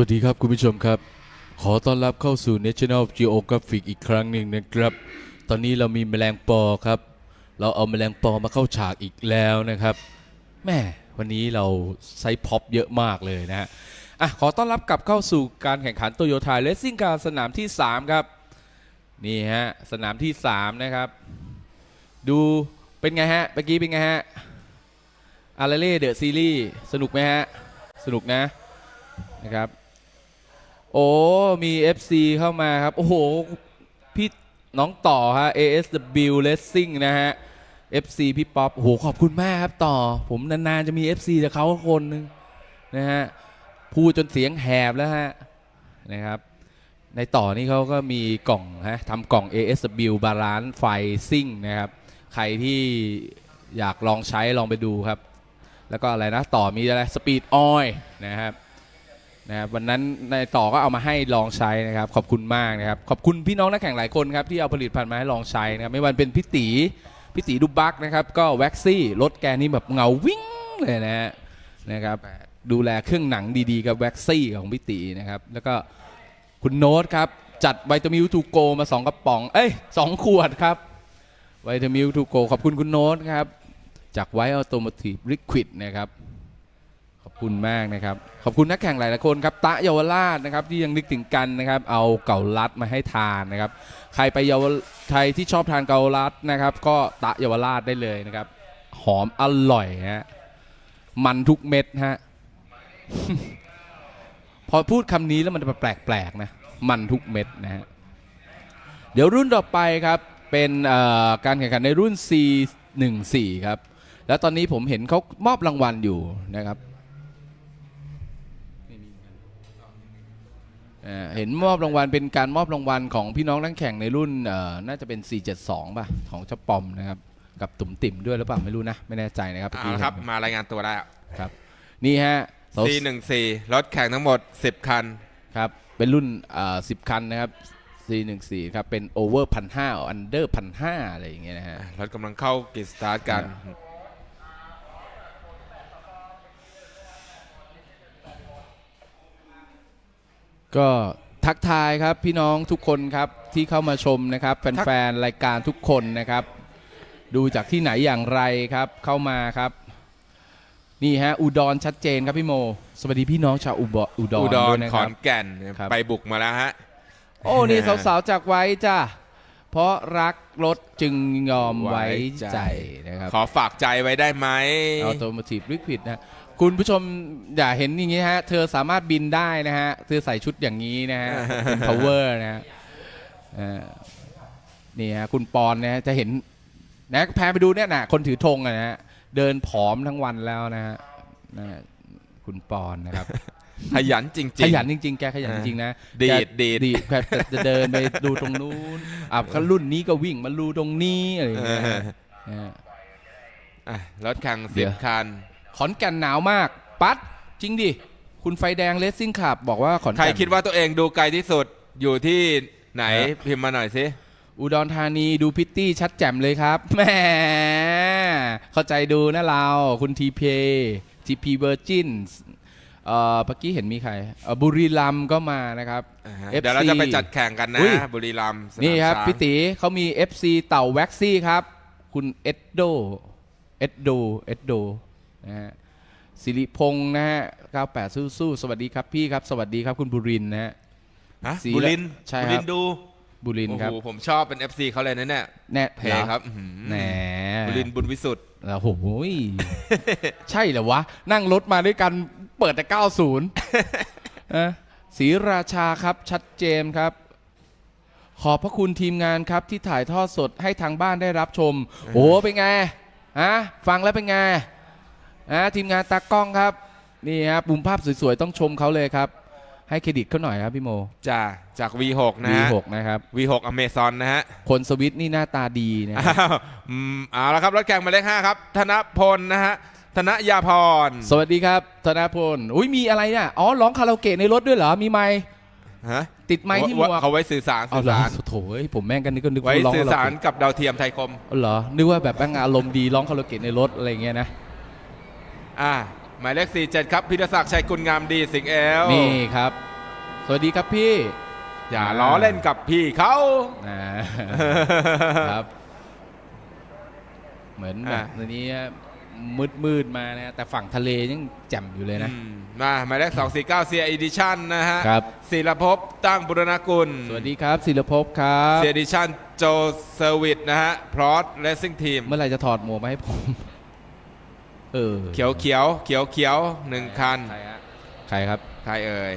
วัสดีครับคุณผู้ชมครับ ขอต้อนรับเข้าสู่ National Geographic อีกครั้งหนึ่งนะครับ ตอนนี้เรามีแมลงปอครับ เราเอาแมลงปอมาเข้าฉากอีกแล้วนะครับแม่วันนี้เราไซส์พ็อปเยอะมากเลยนะฮะอะขอต้อนรับกลับเข้าสู่การแข่งขันโตโยต้าเลสซิ่งการสนามที่ 3 ครับ นี่ฮะ สนามที่ 3 นะครับ ดูเป็นไงฮะเมื่อกี้เป็นไงฮะอาราเล่เดอะซีรีส์สนุกไหมฮะ สนุกนะนะครับ โอ้มี FC เข้ามาครับ โอ้โห พี่น้องต่อฮะ ASW Racing นะฮะ FC พี่ป๊อปโอ้โหขอบคุณมากครับต่อ ผมนาน ๆ จะมี FC จากเขาคนหนึงนะฮะ พูดจนเสียงแหบแล้วฮะ นะครับ ในต่อนี่เขาก็มีกล่องฮะทำกล่อง ASW บาลานซ์ไฟซิ่งนะครับ ใครที่อยากลองใช้ลองไปดูครับ แล้วก็อะไรนะ ต่อมีอะไรสปีดออยนะครับ นะครับวันนั้นในต่อก็เอามาให้ลองใช้นะครับขอบคุณมากนะครับขอบคุณพี่น้องนักแข่งหลายคนครับที่เอาผลิตภัณฑ์มาให้ลองใช้นะครับไม่ว่าเป็นพี่ตีพี่ตีดูบักนะครับก็แว็กซี่รถแกนี่แบบเงาวิ่งเลยนะฮะนะครับดูแลเครื่องหนังดีๆกับแว็กซี่ของพี่ตีนะครับแล้วก็คุณโน้ตครับจัดไวตามิลทูโกมา 2 กระป๋อง เอ้ยสองขวดครับไวตามิลทูโกขอบคุณคุณโน้ตครับจากไวออโตม t ทีฟลิควิดนะครับ ขอบคุณมากนะครับ ขอบคุณนักแข่งหลายๆคนครับตะเยาวราชนะครับที่ยังนึกถึงกันนะครับ เอาเก่าลัดมาให้ทานนะครับ ใครไปเยาวไทยที่ชอบทานเกาลัดนะครับ ก็ตะเยาวราชได้เลยนะครับ หอมอร่อยฮะมันทุกเม็ดฮะพอพูดคำนี้แล้วมันจะแปลกๆนะมันทุกเม็ดนะฮะเดี๋ยวรุ่นต่อไปครับเป็นการแข่งขันในรุ่น C14 ครับ แล้วตอนนี้ผมเห็นเขามอบรางวัลอยู่นะครับ เอ่อเห็นมอบรางวัลเป็นการมอบรางวัลของพี่น้องนักแข่งในรุ่นเอ่อน่าจะเป็น 472 ป่ะ ของเจ้าปอมนะครับ กับตุ่มติ่มด้วยหรือเปล่าไม่รู้นะ ไม่แน่ใจนะครับเอาละครับเมื่อกี้มารายงานตัวได้ครับ นี่ฮะสาว C14 รถแข่งทั้งหมด 10 คัน ครับ เป็นรุ่นเอ่อ10 คันนะครับ C14 ครับ เป็นโอเวอร์พันห้าอันเดอร์พันห้าอะไรอย่างเงี้ยนะฮะ รถกำลังเข้ากิจสตาร์ทกัน ก็ทักทายครับพี่น้องทุกคนครับที่เข้ามาชมนะครับทักแฟนๆรายการทุกคนนะครับ ดูจากที่ไหนอย่างไรครับเข้ามาครับ นี่ฮะอุดรชัดเจนครับพี่โม สวัสดีพี่น้องชาวอุบอุดรอุดด้รวยนะขคอรับ นแก่นครับ ไปบุกมาแล้วฮะ โอ้ นี่สาวๆจากไว้จ้าเพราะรักรถจึงยอมไว้ไว้ใจ ใจนะครับขอฝากใจไว้ได้ไหม ออโตม t ทีฟลิควิดนะ คุณผู้ชมอย่าเห็นอย่างนี้ฮะ เธอสามารถบินได้นะฮะ เธอใส่ชุดอย่างนี้นะฮะ เป็น power นะฮะเอ่อนี่ฮะคุณปอนนะฮะจะเห็นนะแพนไปดูเนี่ยนะคนถือธงอะนะฮะ เดินผอมทั้งวันแล้วนะฮะนะคุณปอนนะครับ ขยันจริงๆ ขยันจริง ๆ แกขยันจริงๆนะดีดแกดีด ดีดแกจะจะเดินไปดูตรงนู้นอะก็รุ่นนี้ก็วิ่งมาดูตรงนี้อะไรอย่างเอเงี้ยอฮะนะฮะ อะรถแข่งเดี๋ยว10คัน ขอนแก่นหนาวมาก ปัดจริงดิ คุณไฟแดงเลสซิ่งขับบอกว่าขอนใครแก่น คิดว่าตัวเองดูไกลที่สุดอยู่ที่ไหนฮะพิมพ์มาหน่อยสิอุดรธานีดูพิตตี้ชัดแจ่มเลยครับแหมเข้าใจดูนะเรา คุณทีเพทีพีเวอร์จินเอ่อเมื่อกี้เห็นมีใครเอ่อบุรีรัมย์ก็มานะครับ อ่าฮะ FC เดี๋ยวเราจะไปจัดแข่งกันนะ อุ้ยบุรีรัมย์สนามนี่ครับช้างพี่ตีเขามี FC เต่าแว็กซี่ครับ คุณเอ็ดโดเอ็ดโดเอ็ดโด นะฮะสิริพงษ์นะฮะ98สู้ๆสวัสดีครับพี่ครับ สวัสดีครับคุณบุรินทร์นะฮะ ฮะสีบุรินทร์ใช่ครับ บุรินทร์ดูบุรินทโอ้ร์ครับโหผมชอบเป็น FC เขาเลยนะเนี่ยแน่เพลงครับอื้อหือแหนบุรินทร์บุญวิสุทธ์แล้วโอ้โหย ใช่เหรอวะ นั่งรถมาด้วยกันเปิดแต่ 90 นะศรีราชาครับชัดเจนครับ ขอบพระคุณทีมงานครับที่ถ่ายทอดสดให้ทางบ้านได้รับชม โอ้เป็นไงฮะฟังแล้วเป็นไง ฮะทีมงานตากล้องครับ นี่ฮะปุ่มภาพสวยๆ ต้องชมเขาเลยครับ ให้เครดิตเขาหน่อยครับพี่โม จ้าจาก V6 นะฮะ V6 นะครับ V6 Amazon นะฮะคนสวิตนี่หน้าตาดีนะอ้าวอืมเอาละครับรถแข่งหมายเลขห้าครับ ธนพลนะฮะธนยาพรสวัสดีครับธนพลอุ้ยมีอะไรเนี่ยอ๋อร้องคาราโอเกะในรถด้วยเหรอมีไมค์ฮะติดไมค์ที่หมวกเขาไว้สื่อสารเอาสื่อเหรอสาร โถเอ้ยผมแม่งกันนึกก็นึกไว้ว่าร้องสื่อคาราสารโอเกะกับดาวเทียมไทยคมเอาเหรอนึกว่าแบบแม่งอารมณ์ดีร้องคาราโอเกะในรถอะไรอย่างเงี้ยนะ อ่าหมายเลข47 ครับพิรศักดิ์ชัยกุลงามดีสิงห์เอลนี่ครับ สวัสดีครับพี่อย่าล้อเล่นกับพี่เขา อ่าครับ เหมือนแบบอะตอนนี้มืดมืดๆมานะแต่ฝั่งทะเลยังแจ่มอยู่เลยนะ อืมมาหมายเลข249 CI Edition นะฮะครับ ศิลภพตั้งบุรณกุล สวัสดีครับศิลภพครับ CI Edition โจเซอร์วิสนะฮะ พรอสเลสซิ่งทีม เมื่อไหร่จะถอดหมวกมาให้ผม เออเขียวเขียวเขียวเขียวหนึ่งคันใครฮะใครครับ ใครเอ่ย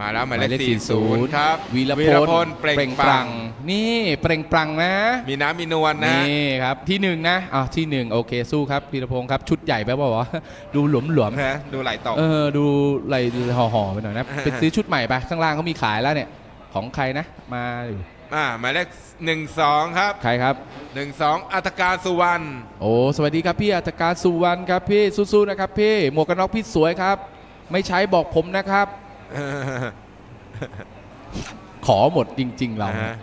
มาแล้วหมายเลขหมายเลข40ครับวีรวีพรลพลเปล่งปลั่งนี่เปล่งปลั่งนะ มีน้ำมีนวลนะฮะนี่ครับที่หนึ่งนะอ้าวที่หนึ่งโอเคสู้ครับพีรพงศ์ครับชุดใหญ่ไปเปล่าวะ ดูหลวมหลวมฮะ ดูไหลตกๆเออดูไหลห่อห่อๆไปหน่อยนะ ไปซื้อชุดใหม่ไปข้างล่างเขามีขายแล้วเนี่ย ของใครนะ มาอยู่ อ่าหมายเลข12ครับใครครับ12อัตการสุวรรณโอ้สวัสดีครับพี่อัตการสุวรรณครับพี่สู้ๆนะครับพี่หมวกกันน็อกพี่สวยครับ ไม่ใช้บอกผมนะครับ ขอหมดจริง ๆ เรา อ่าฮะ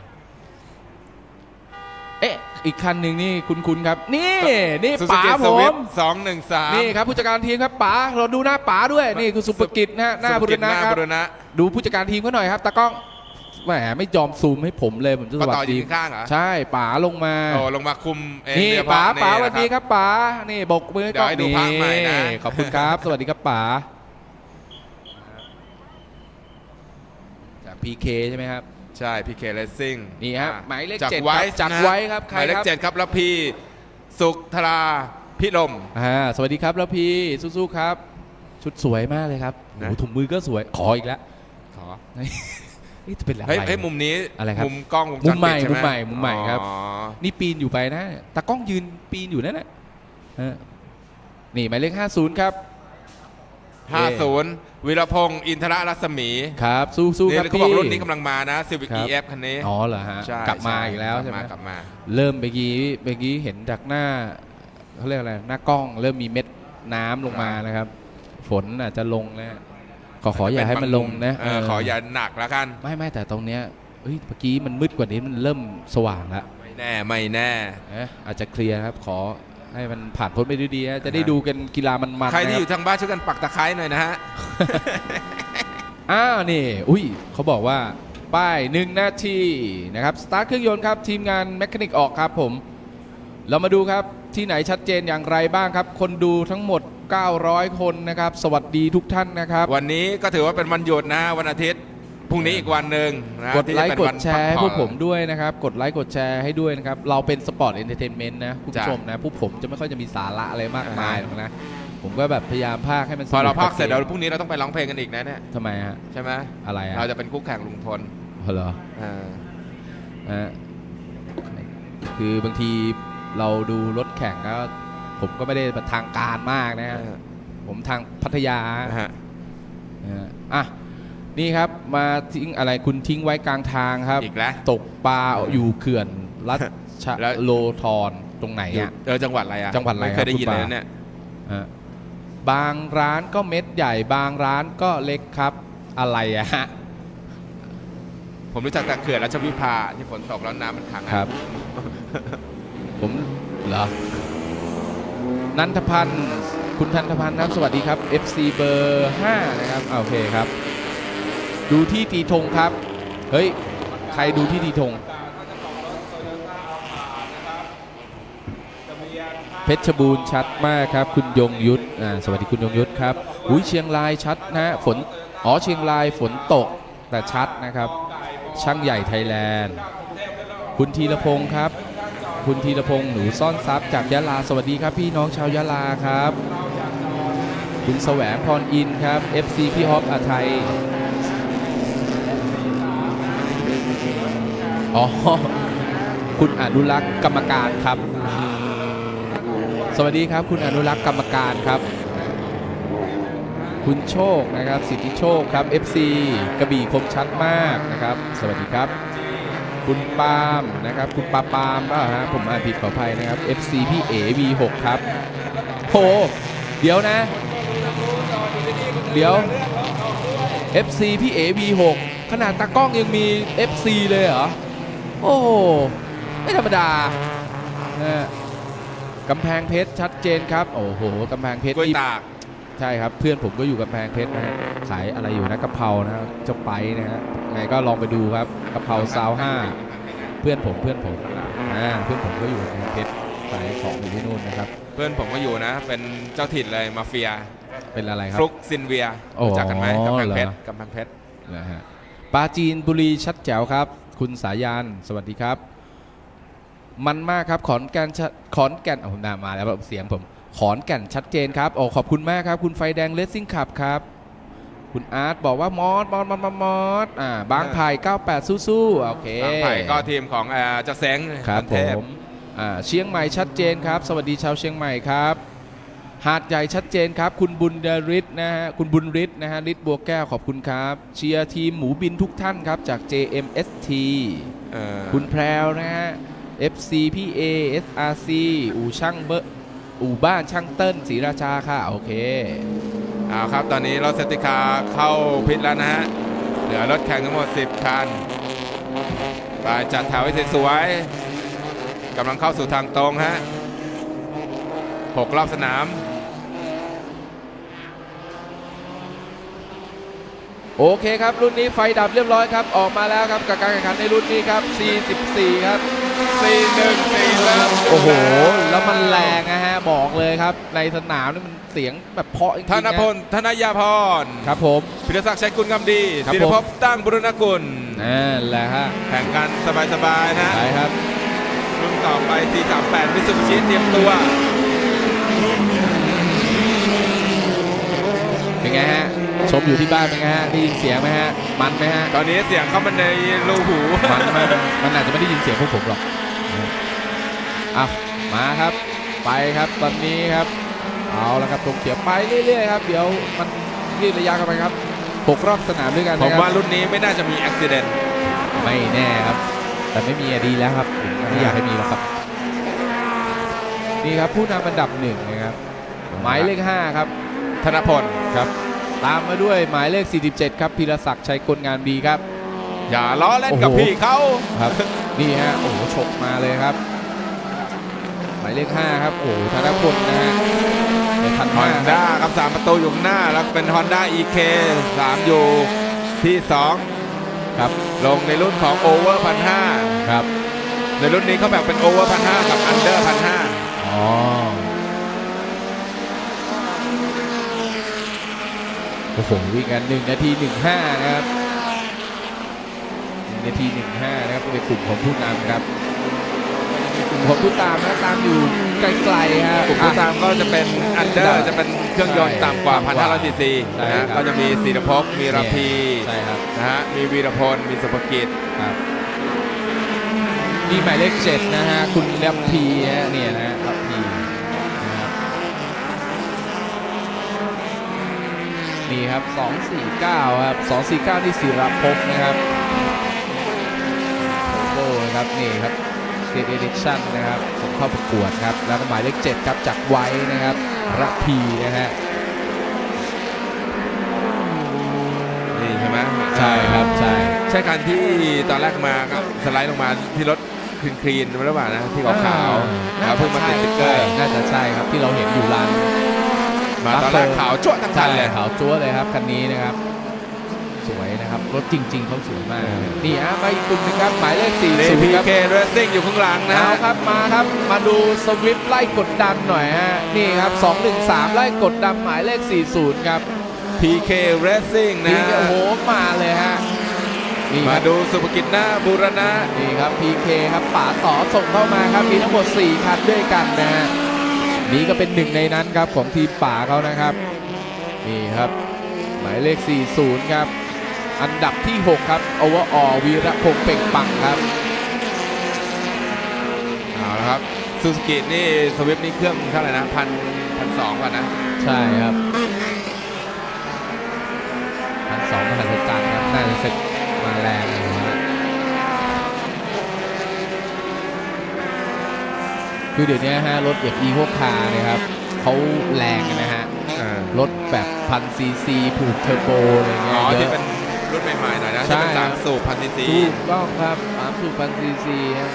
เอ๊ะ อีกคันหนึ่งนี่คุณๆครับ นี่นี่ซูซูป๋ากิผสวิฟมสองหนึ่งสามนี่ครับผู้จัดการทีมครับป๋าเราดูหน้าป๋าด้วยนี่คือสุภกิจนะฮะหน้าบุรณะครับบุรณะดูผู้จัดการทีมเขาหน่อยครับตากล้อง แหมไม่ยอมซูมให้ผมเลยผมจะสก็วัสต่ออยู่ดีข้างๆเหรอใช่ป๋าลงมาโอ้ลงมาคุมเองนี่โดยเฉป๋าพะป๋านี่สวัสดีนะครับป๋านี่บกมือเดี๋ยวให้ดูภาพใหม่นะขอบคุณครับ สวัสดีครับป๋าจากพีเคใช่ไหมครับ ใช่พีเคเลสซิ่งนี่ฮะหมายเลขจากเจ็ดไว้ครับจัดไว้ครับใครหมายเลคขรับ เจ็ดครับแล้วพี่สุขธราพิรม อ่าสวัสดีครับแล้วพี่สู้ๆครับ ชุดสวยมากเลยครับนะ โอ้โหถุงมือก็สวยขออีกแล้วขอ นี่จะเป็นอะไรเฮ้ยเฮ้ยมุมนี้อะไรครับ มุมกล้องวงจรมุมใหม่ปิดช่มุมใหม่มุมใหม่ครับ อ๋อนี่ปีนอยู่ไปนะตากล้องยืนปีนอยู่นั่นแหละฮะนี่หมายเลข50 ครับ ห้าศูนย์วีรพงศ์อินทรรัศมีครับสู้สู้นี่ครับเขาบอกพี่รุ่นนี้กำลังมานะ Civic ครับ EF คันนี้อ๋อเหรอฮะใช่กลับมาอีกแล้วใช่ไหม กลับมาเริ่มเมื่อกี้เมื่อกี้เห็นจากหน้าเขาเรียกอะไรหน้ากล้อง เริ่มมีเม็ดน้ำลงมานะครับ ฝนอาจจะลงแล้วข อขออย่าให้มันลงนะเออขออย่าหนักแล้วกัน ไม่ไม่แต่ตรงเนี้ยเฮ้ยเมื่อกี้มันมืดกว่านี้มันเริ่มสว่างแล้วไม่แน่ไม่แน่นะอาจจะเคลียร์ครับขอให้มันผ่านพ้นไปด้วยดีนะจะได้ดูกันกีฬามันๆใครที่นะอยู่ทางบ้านช่วยกันปักตะไคร้หน่อยนะฮะอ้าวนี่ อุ้ยเขาบอกว่าป้ายหนึ่งนาทีนะครับสตาร์ทเครื่องยนต์ครับ ทีมงานแมคานิกออกครับผม เรามาดูครับที่ไหนชัดเจนอย่างไรบ้างครับ คนดูทั้งหมด 900 คนนะครับ สวัสดีทุกท่านนะครับ วันนี้ก็ถือว่าเป็นวันหยุดนะวันอาทิตย์พรุ่งนี้อีกวันหนึ่งนะกดไลค์ที่จะกเป็นดวันแชร์ให้พัพกวกผ่อน ผมด้วยนะครับ กดไลค์กดแชร์ให้ด้วยนะครับ เราเป็นสปอร์ตเอนเตอร์เทนเมนต์นะคุณผู้จ้ะ ชมนะผู้ผมจะไม่ค่อยจะมีสาระอะไรมากมายอ่าหรอกนะ ผมก็แบบพยายามพากให้มันสพอเรานุพักเสร็จบเดี๋ยวพรุ่งนี้เราต้องไปร้องเพลงกันอีกนะเนี่ยทำไมฮะ ใช่ไหมอะไรฮะเราจะเป็นคู่แข่งลุงพลเหรอ อ่าฮะคือบางทีเราดูรถแข่งก็ ผมก็ไม่ได้ทางการมากนะฮะผมทางพัทยานะฮะนะฮะอะนี่ครับมาทิ้งอะไรคุณทิ้งไว้กลางทางครับ อีกแล้ว ตกปลาอยู่เขื่อนรัชแล้ว โลทอนตรงไหนอยู่อะ เออจังหวัดอะไรอะจังหวัดอะไรไม่เคยได้ครับยินคุณเลยปานะเนี่ยฮะบางร้านก็เม็ดใหญ่บางร้านก็เล็กครับอะไรอะฮะ ผมรู้จักแต่เขื่อนรัชวิภาที่ฝนตกแล้วน้ำมันขังอะครับผมเหรอ นันทพันธ์คุณทันทพันธ์ครับ สวัสดีครับ FC เบอร์5นะครับโอเคครับ ดูที่ตีธงครับ เฮ้ย ใครดูที่ตีธงเพชรบูรณ์ชัดมากครับ คุณยงยุทธอ่าสวัสดีคุณยงยุทธครับอุ้ยเชียงรายชัดนะฝนอ๋อเชียงรายฝนตกแต่ชัดนะครับ ช่างใหญ่ไทยแลนด์ คุณธีรพงศ์ครับ คุณธีรพงศ์หนูซ่อนทรัพย์จากยะลาสวัสดีครับ พี่น้องชาวยะลาครับ คุณแสวงพรอินครับ FC พี่ฮอปอาไทยอ๋อ คุณอนุรักษ์กรรมการครับ สวัสดีครับคุณอนุรักษ์กรรมการครับ คุณโชคนะครับ สิทธิโชคครับ FC กระบี่คมชัดมากนะครับ สวัสดีครับ คุณปาล์มนะครับ คุณปาปามเปล่าฮะผมอ่านผิดขออภัยนะครับ FC พี่เอ V6 ครับโหเดี๋ยวนะ เดี๋ยว FC พี่เอ V6 ขนาดตากล้องยังมี FC เลยเหรอ โอ้โหไม่ธรรมดานะฮะกำแพงเพชรชัดเจนครับ โอ้โหกำแพงเพชรกล้วยนี่ ตากท ใช่ครับเพื่อนผมก็อยู่กับแพงเพชรนะฮะขายอะไรอยู่นะกะเพรานะฮะเจ้าไปนะฮะไงก็ลองไปดูครับกะเพราซาวห้าเพื่อนผมเพื่อนผมอ่าเพื่อนผมก็อยู่กับแพงเพชรขายของอยู่ที่นู่นนะครับ เพื่อนผมก็อยู่นะ เป็นเจ้าถิ่นเลยมาเฟียเป็นอะไรครับฟลุกซินเวียโอ้รู้จักกันไหมกำแพงเพชรเหรอกำแพงเพชรนะฮะปราจีนบุรีชัดแจ๋วครับ คุณสายันสวัสดีครับ มันมากครับขอนแก่นชะขอนแก่นเอาผมนามาแล้วเสียงผม ขอนแก่นชัดเจนครับโอ้ขอบคุณมากครับ คุณไฟแดงเลสซิ่งขับครับ คุณอาร์ตบอกว่ามอสมอสมอสมอสมอสอ่าบางไผ่98 สู้ๆโอเคบางไผ่ก็ทีมของเอ่อเจ้าแสงครับพันผเทพ มอ่าเชียงใหม่ชัดเจนครับ สวัสดีชาวเชียงใหม่ครับ หาดใหญ่ชัดเจนครับ คุณบุญเดริศนะฮะคุณบุญฤทธิ์นะฮะฤทธิ์บัวแก้วขอบคุณครับ เชียร์ทีมหมูบินทุกท่านครับจาก JMST เอ่อ คุณแพรวนะฮะ FC พี่ A SRC อู่ช่างเบอร์ อู่บ้านช่างเติ้ลศรีราชาค่ะ โอเคเอาครับ ตอนนี้รถเซติคาเข้าพิษแล้วนะฮะ เหลือรถแข่งทั้งหมด 10 คัน ไปจัดแถวให้สวยๆกำลังเข้าสู่ทางตรงฮะหกรอบสนาม โอเคครับ รุ่นนี้ไฟดับเรียบร้อยครับ ออกมาแล้วครับกับการแข่งขันในรุ่นนี้ครับ 44 ครับ 4 1 4แล้ว โอ้โห แล้วมันแรงนะฮะ บอกเลยครับ ในสนามนี่มันเสียงแบบเพราะจริงๆธนพล ธนยาพรครับผม พิรศักดิ์ชัยกุลงามดีครับศิรภพตั้งบุรณกุลนั่นแหละฮะแข่งกันสบายๆนะใช่ครับ รุ่นต่อไป 438มิตซูบิชิเตรียมตัว เป็นไงฮะ ชมอยู่ที่บ้านเป็นไงฮะ ได้ยินเสียงไหมฮะ มันไหมฮะ ตอนนี้เสียงเข้ามาในรูหู มันมันมันอาจจะไม่ได้ยินเสียงพวกผมหรอก อะมาครับไปครับตอนนี้ครับ เอาละครับตรงเขียวไปเรื่อยๆครับ เดี๋ยวมันยืดระยะกันไปครับหกรอบสนามด้วยกันผมนะคว่ารับรุ่นนี้ไม่น่าจะมีอุบิเหตุไม่แน่ครับ แต่ไม่มีอะดีแล้วครับผมไม่อยากให้มีหรอกครับนี่ครับผู้นำอันดับหนึ่งนะครับ หมายเลข 5 ครับ ธนพลครับ ตามมาด้วยหมายเลข 47 ครับพีรศักดิ์ชัยกลงานดีครับ อย่าล้อเล่นกับโอ้โหพี่เขาครับ นี่ฮะโอ้โหฉกมาเลยครับ หมายเลข5ครับ โอ้โหธนพลนะฮะในพันฮอห้านด้าครับสามประตูอยู่ข้างหน้า แล้วเป็น Honda EK 3อยู่ที่ครับ2ลงในรุ่นของ Over พันห้าครับ ในรุ่นนี้เขาแบ่งเป็น Over พันห้ากับ Under พันห้าอ๋อโอ้โหวิ่งกัน1นาที15นะครับ1นาที15นะครับในกลุ่มของผู้นำครับกลุ่ม ของผู้ตามนะตามอยู่ไกลๆฮะ กลุ่มผู้ตามก็จะเป็น Under ได้จะเป็นเครื่องยนต์ต่ำกว่าต่ำกว่า 1,500ซีซีใช่นะฮะครับ ก็จะมีศิรภพมีรพีใช่ครับนะฮะมีวีรพลมีสุภกิจ ครับนี่หมายเลขเจ็ดนะฮะคุณแลมพีฮะเนี่ยนะฮะลัมพีนะครับนี่ครับ 249 ครับ 249 ที่ศิรภพนะครับโอ้โหครับนี่ครับ เซตเอดิชั่นนะครับส่งเข้าประกวดครับ แล้วก็หมายเลข7ครับจากไว้นะครับระพีนะฮะนี่ใช่ไหมใช่ครับใช่ใช่คันที่ตอนแรกมาก็สไลด์ลงมาที่รถคลีนคลีนๆหรือเปล่านะที่ขาวๆแล้วเพิ่งมาติดสติ๊กเกอร์ น่าจะใช่ครับที่เราเห็นอยู่ร้านมาตอนแรกขาวจ้วะทั้งคัใช่นเลย ขาวจั๊วเลยครับคันนี้นะครับ รับรถจริง ๆเขาสวยมากเออนี่ฮะมาอีกกลุ่มหนึงครับหมายเลขเด40พีครับ เคเรซซิ่งอยู่ข้างหลังนะเอาฮะ ครับมาครับมาดูสวิฟต์ไล่กดดันหน่อยฮะนี่ครับ 213 ไล่กดดันหมายเลข 40 ครับ PK Racing นะนี่ฮะโอ้โหมาเลยฮะนี่คมารับดูสุภกิจหน้าบูรณะ นี่ครับ PK ครับป๋าต่อส่งเข้ามาครับมีทั้งหมด 4 คันด้วยกันนะฮะนี่ก็เป็นหนึ่งในนั้นครับของทีมป๋าเขานะครับ นี่ครับ หมายเลข 40 ครับ อันดับที่ 6 ครับโอเวอร์ออวีระพงษ์เป่งปังครับเอาละครับซูซูกินี่สวิฟนี่เครื่องเท่าไหร่นะพันพันสองก่อนนะ ใช่ครับพันสองมหัศจรรย์ครับน่าจะเสร็จมาแรงเลยนะคือเดี๋ยวนี้ฮะรถอย่างอีโวคาเนี่ยครับเขาแรงนะฮะ รถแบบพันซีซีผูกเทอร์โบอะไรเงี้อ๋ยอเยที่อะ เป็น รุ่นใหม่ๆหน่อยนะใช่ที่เป็นสามสูบพันซีซีถูกต้องครับสามสูบพันซีซีฮะ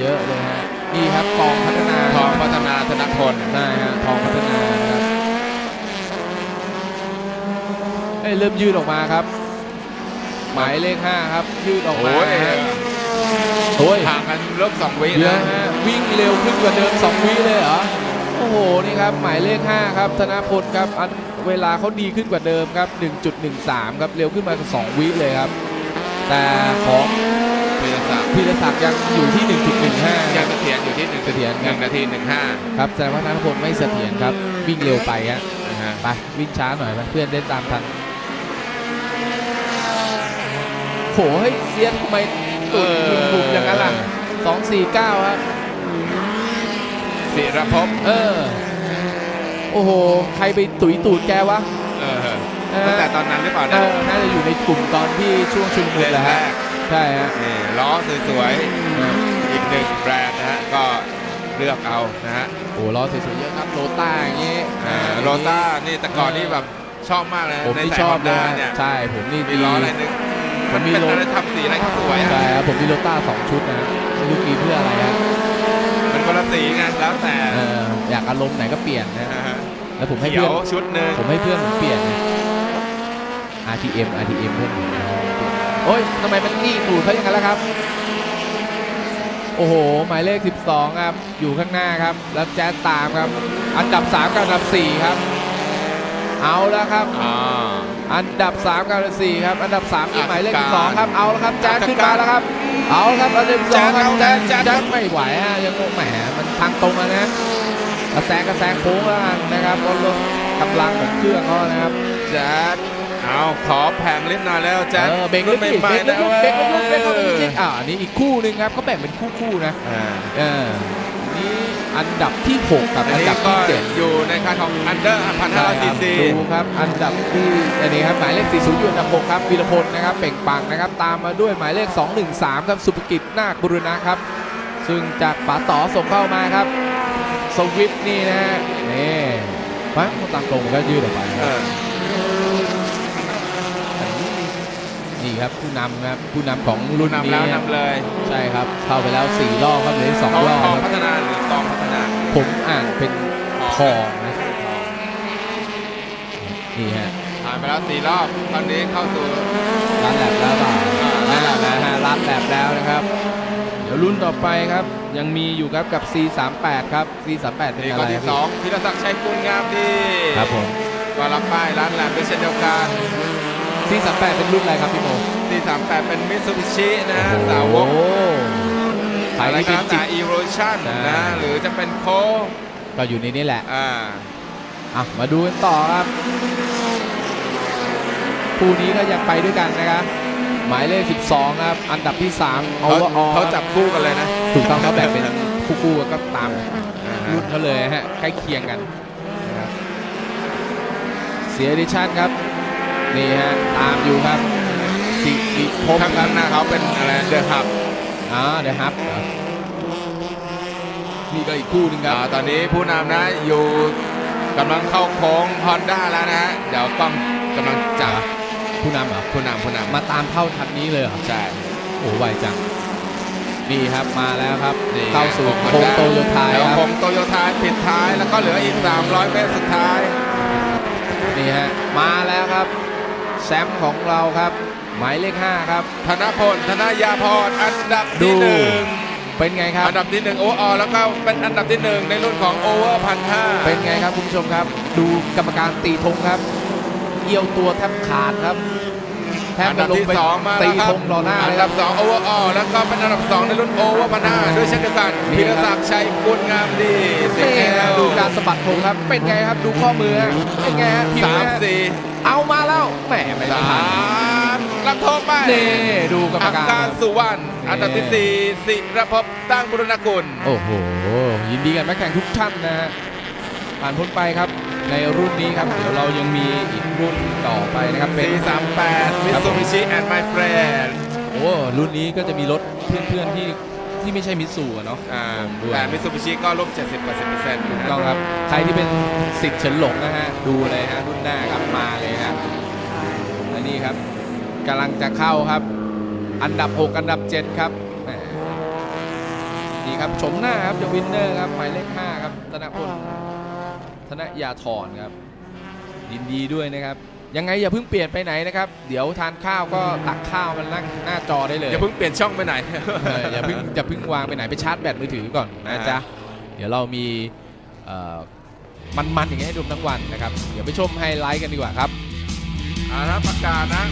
เยอะเลยฮะนี่ครับกองพัฒนาทองพัฒนาธนพลใช่ฮะทองพัฒนานะครับเอ้ยเริ่มยืดออกมาครับ หมายเลข5ครับ ยืดออกมาโอ้ยฮะโอ้ยห่างกันเริ่มสองวิเยอะนะฮะวิ่งเร็วขึ้นกว่าเดิม 2 วิเลยเหรอ โอ้โห นี่ครับ หมายเลข 5 ครับ ธนพลครับอัน เวลาเขาดีขึ้นกว่าเดิมครับ 1.13 ครับ เร็วขึ้นมาสองวิเลยครับ แต่ของพีรศักดิ์พีรศักดิ์ยังอยู่ที่ 1.15 ยังเสถียรอยู่ที่หนึ่งเสถียรหนึ่งนาทีหนึ่งห้าครับแสดงว่าธนพลไม่เสถียรครับ วิ่งเร็วไปฮะนะฮะไปวิ่งช้าหน่อยไหมเพื่อนได้ตามทันโหเฮ้ยเซียนทำไมตุ่นบุบๆอย่างนั้นล่ะสองสี่เก้าครับศิรภพเออ โอ้โห ใครไปตุ๋ยตูดแกวะเออเออตั้งแต่ตอนนั้นหรือเปล่าเอนะอน่าจะอยู่ในกลุ่มตอนที่ช่วงชุลมุเลนนแหละแรฮะกใช่ฮะนี่ล้อสวยๆอีกหนึ่งแบรนด์นะฮะก็เลือกเอานะฮะโอ้ล้อสวยๆเยอะครับโรต้าอย่างงี้อ่าโรต้านี่แต่ก่อนนี่แบบชอบมากเลยผมในนี่สายชฮออบนเลด้ายเนี่ยใช่ ผมนี่ มีล้ออะไรหนึงผมัมนมีเป็นโรอะไรทำสีอะไรก็สวยอะ ใช่ครับผมมีโรต้าสองชุดนะไม่รู้กี่เพื่ออะไรฮะมันคนละสีไงแล้วแต่เอออยากอารมณ์ไหนก็เปลี่ยนนะ นะฮะ แล้วผมให้เขียเพื่อวนชุดหนึ่งผมให้เพื่อนผมเปลี่ยนนะ RTM RTM เพื่อนผมโอ้ยทำไมมันนี่ตูดเขาอย่างนั้นล่ะครับ โอ้โห หมายเลข 12 ครับ อยู่ข้างหน้าครับ แล้วแจ๊สตามครับ อันดับ 3 กับอันดับ 4 ครับ เอาแล้วครับอ่าอันดับ 3 กับอันดับ 4 ครับ อันดับ3มีหมายเลขอักการ12 ครับ เอาแล้วครับ แจ๊สขึ้นมาแล้วครับ เอาแล้วครับ อันดับสองครับแจ๊แจ๊สสเอาแจ๊สแจ๊สไม่ไหวฮะ ยังงงแหม มันทางตรงอะนะ กระแซงกระแซงโค้งแล้วกันนะครับรถรถกำลังของเครื่องเขานะครับแจ๊ดเอาขอแผงลิ้นหน่อยแล้วแจ๊ดเออเบรกลึกไม่ดิไปเบรกลึนะกเว้ยเบรกลึกเบรกลึกเบรกลึกจริงๆอ่าอันนี้อีกคู่หนึ่งครับเขาแบ่งเป็นคู่คู่ๆนะอ่าเออนี่อันดับที่ 6 กับอันอันนี้ดับก็ที่เจ็ดอยู่ในค่ายของอันเดอร์พันห้าใช่ซีครับซีดูครับอันดับที่อันนี้ครับหมายเลข 40 อยู่อันดับ 6 ครับวีรพลนะครับเปล่งปลังนะครับ ตามมาด้วยหมายเลข 213 ครับสุภกิจนาคบุรณะครับ ซึ่งจากป๋าต่อส่งเข้ามาครับ สวิฟนี่นะฮะนี่ปั๊บตามตรงก็ยืดออกไปครับนี่ครับผู้นำครับผู้นำของรุ่นนำนี้แล้วนำเลย ใช่ครับ เข้าไปแล้ว4รอบครับเหลืออีกสองทองรอบทองคพัรับฒนาหรือตองพัฒนา ผมอ่านเป็นทองนะนี่ฮะผ่านไปแล้วสี่รอบตอนนี้เข้าสู่ร้านแลบแล้วเปล่า เดี๋ยวรุ่นต่อไปครับ ยังมีอยู่ครับกับ C38 ครับ C38 เป็นนี่อะก็ไรที่ครับสองพิรศักดิ์ชัยกุลงามดีครับผม ก็รับป้ายร้านแหลมด้วยเช่นเดียวกัน C38 เป็นรุ่นอะไรครับพี่โมที่สามแปดเป็นมิตซูบิชินะฮะสาวกโอ้ใครอะไรที่ก็เป็นจิตาตอีโรชั่นใช่ นะหรือจะเป็นโคก็อยู่ในนี้แหละ อ่าอะมาดูกันต่อครับ คู่นี้ก็ยังไปด้วยกันนะครับ หมายเลข 12 ครับ อันดับที่ 3 เอาเขาว่าออเขาจับคู่กันเลยนะ ถูกต้องเขาแบ่งเป็นคู่ๆก็ตามอ่าฮะรุ่นเขาเลยฮะ ใกล้เคียงกันนะครับเสียดิชั่นครับ นี่ฮะ ตามอยู่ครับสิริพงข้างศ์ครับหน้าเขาเป็นอะไรเดอะฮับอ่าเดี๋ยวครับนี่ก็อีกคู่หนึงครับ ตอนนี้ผู้นำนะอยู่กำลังเข้าโค้งฮอนด้าแล้วนะฮะเดี๋ยวกล้องกำลังจับ ผู้นำเหรอผู้นำผู้นำมาตามเข้าทันนี้เลยเหรอใช่ โอ้ไวจังนี่ครับมาแล้วครับนี่เข้าสู่โค้โค้งงโตโยต้าแล้วครับโค้งโตโยต้าปิดท้ายแล้วก็เหลืออีก 300 เมตรสุดท้ายนี่ฮะมาแล้วครับแชมป์ของเราครับ หมายเลข 5 ครับ ธนพลธนยาพรอันดับดูที่หนึ่งเป็นไงครับ อันดับที่หนึ่งโออแล้วก็เป็นอันดับที่หนึ่งในรุ่นของโอเวอร์พันห้าเป็นไงครับคุณผู้ชมครับ ดูกรรมการตีธงครับ เอี่ยวตัวแทบขาดครับ แทบอันจะดับลงที่ไปสองมาตีแล้วครัธบงรอหน้าอัเลนยคดัรับบสองโอเวอร์อแล้วก็เป็นอันดับสองในรุ่นโอเวอร์พันห้าด้วยเช่นเดียวกันนี่พีครัรบศักดิ์ชัยกุลงามดีสินี่เอฮะลดูการสะบัดธงครับ เป็นไงครับดูข้อมือฮะเป็นไงฮะพิวสามฮะสี่เอามาแล้วแหมไม่สาทันมรับโทษไปนี่ดูกรรมอาการการสุวรรณนี่อันดับที่สี่สิรภพตั้งบุรณกุล โอ้โห ยินดีกับนักแข่งทุกท่านนะฮะผ่านพ้นไปครับ ในรุ่นนี้ครับ เดี๋ยวเรายังมีอีกรุ่นต่อไปนะครับเป็น 438 Mitsubishi and my friend โอ้รุ่นนี้ก็จะมีรถเพื่อนๆที่ที่ไม่ใช่มิตซูอะเนาะ อ่าด้วย แต่ Mitsubishi ก็ลบ70กว่า10%นะถูกฮะต้องครับ ใครที่เป็นสิทธิ์เฉินหลงนะฮะ ดูเลยฮะรุ่นหน้าครับมาเลยฮะและนี่ครับกำลังจะเข้าครับ อันดับ 6 อันดับ 7 ครับแหมนี่ครับชมหน้าครับเดวินเนอร์ครับ หมายเลข 5 ครับธนพล ธนยาธรครับยินดีด้วยนะครับ ยังไงอย่าเพิ่งเปลี่ยนไปไหนนะครับ เดี๋ยวทานข้าวก็ตักข้าวมันนั่งหน้าจอได้เลยอย่าเพิ่งเปลี่ยนช่องไปไหน เอออย่าเพิ่งอย่าเพิ่งวางไปไหนไปชาร์จแบตมือถือก่อนนะจ๊ะ เดี๋ยวเรามีเอ่อมันๆอย่างเงี้ยให้ดูทั้งวันนะครับ เดี๋ยวไปชมไฮไลท์กันดีกว่าครับอ่านะประกาศนะ